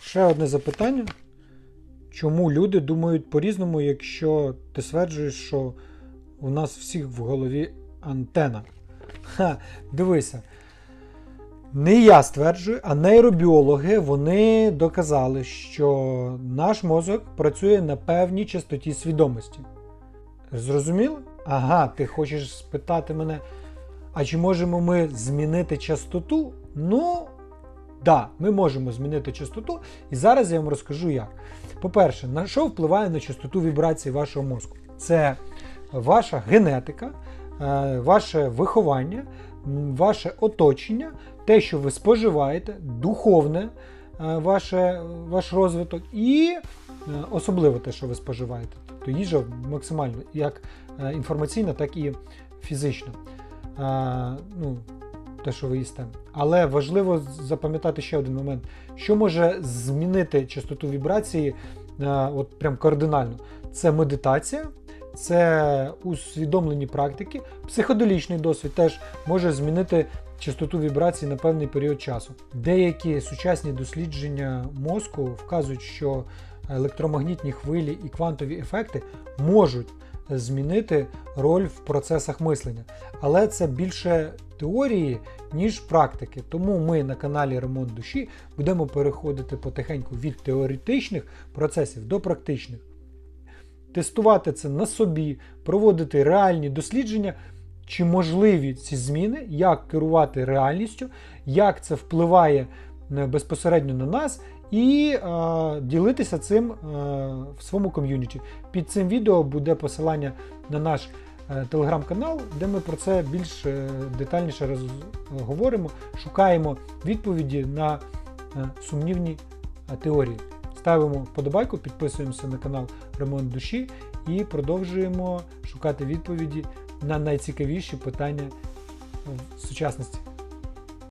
ще одне запитання. Чому люди думають по-різному, якщо ти стверджуєш, що у нас всіх в голові антена? Ха, дивися. Не я стверджую, а нейробіологи вони доказали, що наш мозок працює на певній частоті свідомості. Зрозуміло? Ага, ти хочеш спитати мене, а чи можемо ми змінити частоту? Ну, да, ми можемо змінити частоту, і зараз я вам розкажу як. По-перше, на що впливає на частоту вібрації вашого мозку? Це ваша генетика, е, ваше виховання, ваше оточення, те, що ви споживаєте, духовне е, ваше, ваш розвиток, і е, особливо те, що ви споживаєте. Тобто їжа максимально як інформаційна, так і фізична. Ну, те, що ви їсте. Але важливо запам'ятати ще один момент, що може змінити частоту вібрації е, от прям кардинально. Це медитація, це усвідомлені практики, психоделічний досвід теж може змінити частоту вібрації на певний період часу. Деякі сучасні дослідження мозку вказують, що електромагнітні хвилі і квантові ефекти можуть змінити роль в процесах мислення. Але це більше теорії, ніж практики. Тому ми на каналі Ремонт душі будемо переходити потихеньку від теоретичних процесів до практичних. Тестувати це на собі, проводити реальні дослідження, чи можливі ці зміни, як керувати реальністю, як це впливає е, безпосередньо на нас, і е, ділитися цим е, в своєму ком'юніті. Під цим відео буде посилання на наш е, телеграм-канал, де ми про це більш е, детальніше роз- говоримо, шукаємо відповіді на е, сумнівні е, теорії. Ставимо вподобайку, підписуємося на канал Ремонт душі і продовжуємо шукати відповіді на найцікавіші питання в сучасності.